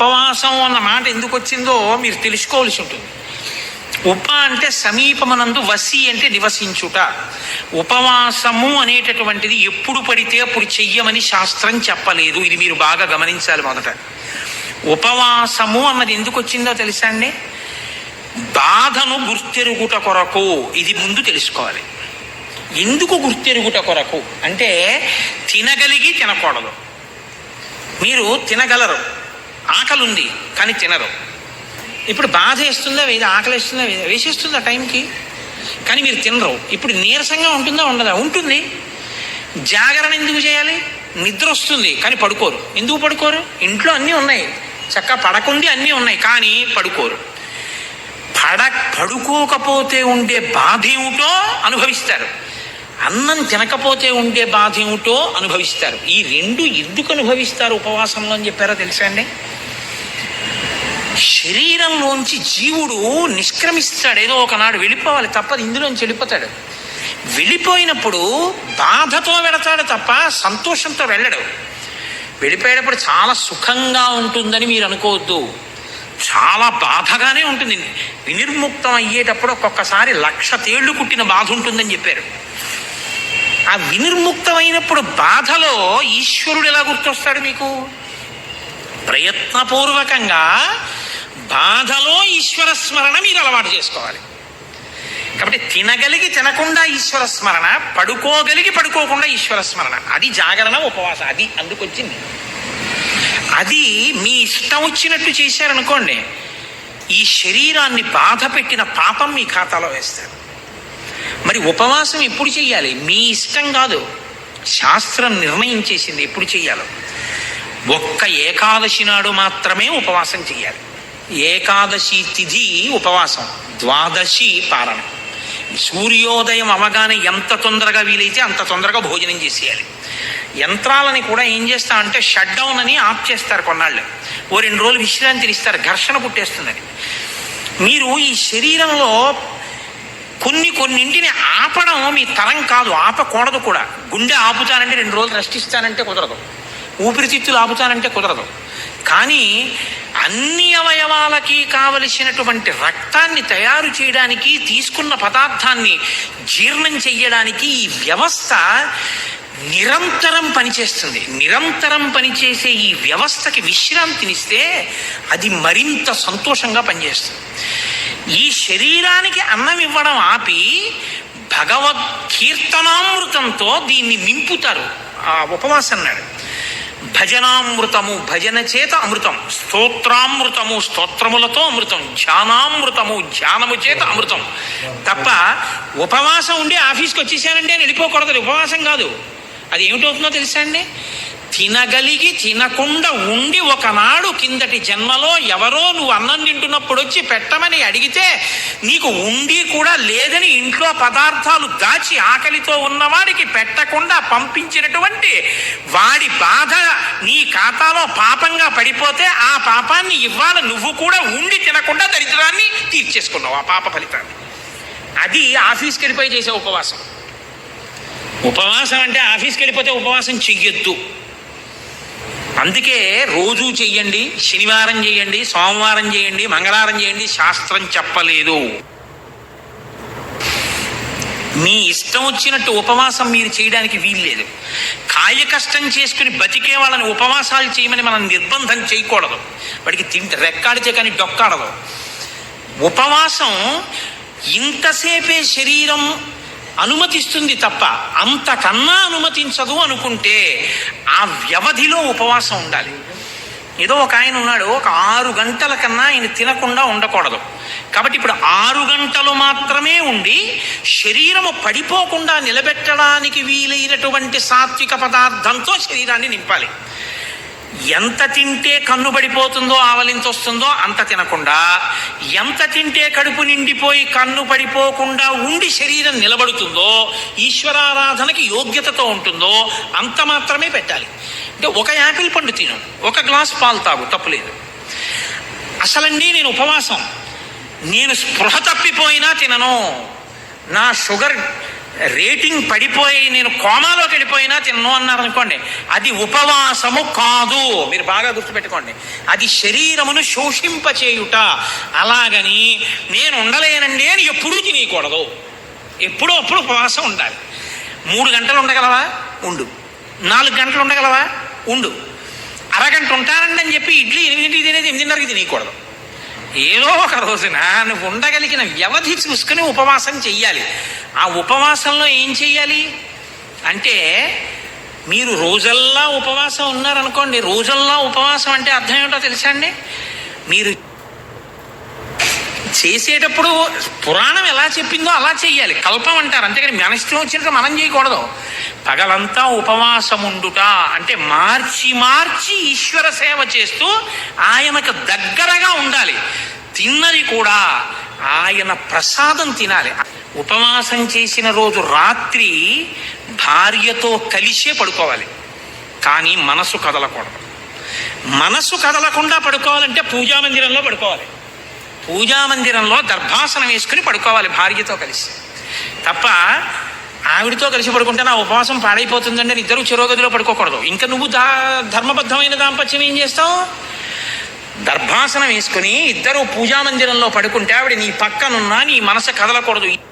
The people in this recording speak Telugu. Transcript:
ఉపవాసం అన్న మాట ఎందుకు వచ్చిందో మీరు తెలుసుకోవాల్సి ఉంటుంది. ఉప అంటే సమీపమనందు వసి అంటే నివసించుట. ఉపవాసము అనేటటువంటిది ఎప్పుడు పడితే అప్పుడు చెయ్యమని శాస్త్రం చెప్పలేదు. ఇది మీరు బాగా గమనించాలి మొదట. ఉపవాసము అన్నది ఎందుకు వచ్చిందో తెలుసా అండి? బాధను గుర్తెరుగుట కొరకు. ఇది ముందు తెలుసుకోవాలి. ఎందుకు గుర్తెరుగుట కొరకు? అంటే తినగలిగి తినకూడదు. మీరు తినగలరు. ఆకలి ఉంది కానీ తినరు. ఇప్పుడు బాధ వేస్తుందా వేది ఆకలి వేస్తుందా వేసేస్తుందా టైంకి? కానీ మీరు తినరు. ఇప్పుడు నీరసంగా ఉంటుందా ఉండదా? ఉంటుంది. జాగరణ ఎందుకు చేయాలి? నిద్ర వస్తుంది కానీ పడుకోరు. ఎందుకు పడుకోరు? ఇంట్లో అన్నీ ఉన్నాయి. చక్క పడకుండి అన్నీ ఉన్నాయి కానీ పడుకోరు. పడ పడుకోకపోతే ఉండే బాధ ఏమిటో అనుభవిస్తారు. అన్నం తినకపోతే ఉండే బాధ ఏమిటో అనుభవిస్తారు. ఈ రెండు ఎందుకు అనుభవిస్తారు ఉపవాసంలో అని చెప్పారో తెలుసా అండి? శరీరంలోంచి జీవుడు నిష్క్రమిస్తాడు. ఏదో ఒకనాడు వెళ్ళిపోవాలి తప్పదు ఇందులోంచి వెళ్ళిపోతాడు. వెళ్ళిపోయినప్పుడు బాధతో వెళతాడు తప్ప సంతోషంతో వెళ్ళడు. వెళ్ళిపోయేటప్పుడు చాలా సుఖంగా ఉంటుందని మీరు అనుకోవద్దు. చాలా బాధగానే ఉంటుంది. వినిర్ముక్తం అయ్యేటప్పుడు ఒక్కొక్కసారి లక్ష తేళ్ళు కుట్టిన బాధ ఉంటుందని చెప్పారు. ఆ వినిర్ముక్తమైనప్పుడు బాధలో ఈశ్వరుడు ఎలా గుర్తొస్తాడు మీకు? ప్రయత్నపూర్వకంగా బాధలో ఈశ్వర స్మరణ మీరు అలవాటు చేసుకోవాలి. కాబట్టి తినగలిగి తినకుండా ఈశ్వర స్మరణ పడుకోగలిగి పడుకోకుండా ఈశ్వర స్మరణ. అది జాగరణ ఉపవాసం అది అందుకొచ్చింది. అది మీ ఇష్టం వచ్చినట్టు చేశారనుకోండి ఈ శరీరాన్ని బాధ పెట్టిన పాపం మీ ఖాతాలో వేస్తారు. మరి ఉపవాసం ఎప్పుడు చెయ్యాలి? మీ ఇష్టం కాదు. శాస్త్రం నిర్ణయం చేసింది ఎప్పుడు చెయ్యాలో. ఒక్క ఏకాదశి నాడు మాత్రమే ఉపవాసం చెయ్యాలి. ఏకాదశి తిథి ఉపవాసం ద్వాదశి పారణం సూర్యోదయం అవగానే ఎంత తొందరగా వీలైతే అంత తొందరగా భోజనం చేసేయాలి. యంత్రాలని కూడా ఏం చేస్తా అంటే షట్ డౌన్ అని ఆఫ్ చేస్తారు కొన్నాళ్ళు. ఓ రెండు రోజులు విశ్రాంతిని ఇస్తారు ఘర్షణ పుట్టేస్తుందని మీరు ఈ శరీరంలో కొన్ని కొన్నింటిని ఆపడం మీ తరం కాదు ఆపకూడదు కూడా. గుండె ఆపుతానంటే రెండు రోజులు రెస్ట్ ఇస్తానంటే కుదరదు. ఊపిరితిత్తులు ఆపుతానంటే కుదరదు. కానీ అన్ని అవయవాలకి కావలసినటువంటి రక్తాన్ని తయారు చేయడానికి తీసుకున్న పదార్థాన్ని జీర్ణం చెయ్యడానికి ఈ వ్యవస్థ నిరంతరం పనిచేస్తుంది. నిరంతరం పనిచేసే ఈ వ్యవస్థకి విశ్రాంతినిస్తే అది మరింత సంతోషంగా పనిచేస్తుంది. ఈ శరీరానికి అన్నం ఇవ్వడం ఆపి భగవద్ కీర్తనామృతంతో దీన్ని నింపుతారు. ఆ ఉపవాసం నాడు భజనామృతము భజన చేత అమృతం స్తోత్రామృతము స్తోత్రములతో అమృతం ధ్యానామృతము ధ్యానము చేత అమృతం. తప్ప ఉపవాసం ఉండి ఆఫీస్కి వచ్చేసానంటే అని వెళ్ళిపోకూడదు ఉపవాసం కాదు. అది ఏమిటవుతుందో తెలుసా అండి? తినగలిగి తినకుండా ఉండి ఒకనాడు కిందటి జన్మలో ఎవరో నువ్వు అన్నం తింటున్నప్పుడు వచ్చి పెట్టమని అడిగితే నీకు ఉండి కూడా లేదని ఇంట్లో పదార్థాలు దాచి ఆకలితో ఉన్నవాడికి పెట్టకుండా పంపించినటువంటి వాడి బాధ నీ ఖాతాలో పాపంగా పడిపోతే ఆ పాపాన్ని ఇవ్వాల నువ్వు కూడా ఉండి తినకుండా దరిద్రాన్ని తీర్చేసుకున్నావు ఆ పాప ఫలితాన్ని. అది ఆఫీస్కి వెళ్ళిపోయి చేసే ఉపవాసం. ఉపవాసం అంటే ఆఫీస్కి వెళ్ళిపోతే ఉపవాసం చెయ్యొద్దు. అందుకే రోజు చెయ్యండి శనివారం చేయండి సోమవారం చేయండి మంగళవారం చేయండి శాస్త్రం చెప్పలేదు. మీ ఇష్టం వచ్చినట్టు ఉపవాసం మీరు చేయడానికి వీల్లేదు. కాయ కష్టం చేసుకుని బతికే వాళ్ళని ఉపవాసాలు చేయమని మనం నిర్బంధం చేయకూడదు. వాడికి తింటే రెక్కాడితే కానీ డొక్కాడదు. ఉపవాసం ఇంతసేపే శరీరం అనుమతిస్తుంది తప్ప అంతకన్నా అనుమతించదు అనుకుంటే ఆ వ్యవధిలో ఉపవాసం ఉండాలి. ఏదో ఒక ఆయన ఉన్నాడు ఒక ఆరు గంటల కన్నా ఆయన తినకుండా ఉండకూడదు. కాబట్టి ఇప్పుడు ఆరు గంటలు మాత్రమే ఉండి శరీరము పడిపోకుండా నిలబెట్టడానికి వీలైనటువంటి సాత్విక పదార్థంతో శరీరాన్ని నింపాలి. ఎంత తింటే కన్ను పడిపోతుందో ఆవలింత వస్తుందో అంత తినకుండా ఎంత తింటే కడుపు నిండిపోయి కన్ను పడిపోకుండా ఉండి శరీరం నిలబడుతుందో ఈశ్వరారాధనకి యోగ్యతతో ఉంటుందో అంత మాత్రమే పెట్టాలి. అంటే ఒక యాపిల్ పండు తిను ఒక గ్లాస్ పాలు తాగు తప్పులేదు. అసలండి నేను ఉపవాసం. నేను స్పృహ తప్పిపోయినా తినను. నా షుగర్ రేటింగ్ పడిపోయి నేను కోమాలోకి వెళ్ళిపోయినా తిన్ను అన్నారు అనుకోండి. అది ఉపవాసము కాదు. మీరు బాగా గుర్తుపెట్టుకోండి. అది శరీరమును శోషింపచేయుట. అలాగని నేను ఉండలేనండి అని ఎప్పుడూ తినేయకూడదు. ఎప్పుడో అప్పుడు ఉపవాసం ఉండాలి. మూడు గంటలు ఉండగలవా? ఉండు. నాలుగు గంటలు ఉండగలవా? ఉండు. అరగంట ఉంటానండి అని చెప్పి ఇడ్లీ ఎనిమిదింటికి తినేది ఎనిమిదిన్నరకి తినేయకూడదు. ఏదో ఒక రోజున నువ్వు ఉండగలిగిన వ్యవధి చూసుకుని ఉపవాసం చెయ్యాలి. ఆ ఉపవాసంలో ఏం చెయ్యాలి? అంటే మీరు రోజల్లా ఉపవాసం ఉన్నారనుకోండి రోజల్లా ఉపవాసం అంటే అర్థం ఏమిటో తెలుసా అండి? మీరు చేసేటప్పుడు పురాణం ఎలా చెప్పిందో అలా చెయ్యాలి. కల్పం అంటారు. అంతేకాని మన ఇష్టం వచ్చినట్టు మనం చేయకూడదు. పగలంతా ఉపవాసం ఉండుట అంటే మార్చి మార్చి ఈశ్వర సేవ చేస్తూ ఆయనకు దగ్గరగా ఉండాలి. తిన్నది కూడా ఆయన ప్రసాదం తినాలి. ఉపవాసం చేసిన రోజు రాత్రి భార్యతో కలిసే పడుకోవాలి. కానీ మనసు కదలకూడదు. మనసు కదలకుండా పడుకోవాలంటే పూజా మందిరంలో పడుకోవాలి. పూజా మందిరంలో దర్భాసనం వేసుకుని పడుకోవాలి భార్యతో కలిసి. తప్ప ఆవిడతో కలిసి పడుకుంటే నా ఉపవాసం పాడైపోతుందండి అని ఇద్దరు చిరోగదిలో పడుకోకూడదు. ఇంకా నువ్వు దా ధర్మబద్ధమైన దాంపత్యం ఏం చేస్తావు? దర్భాసనం వేసుకుని ఇద్దరు పూజా మందిరంలో పడుకుంటే ఆవిడ నీ పక్కనున్నా నీ మనసు కదలకూడదు.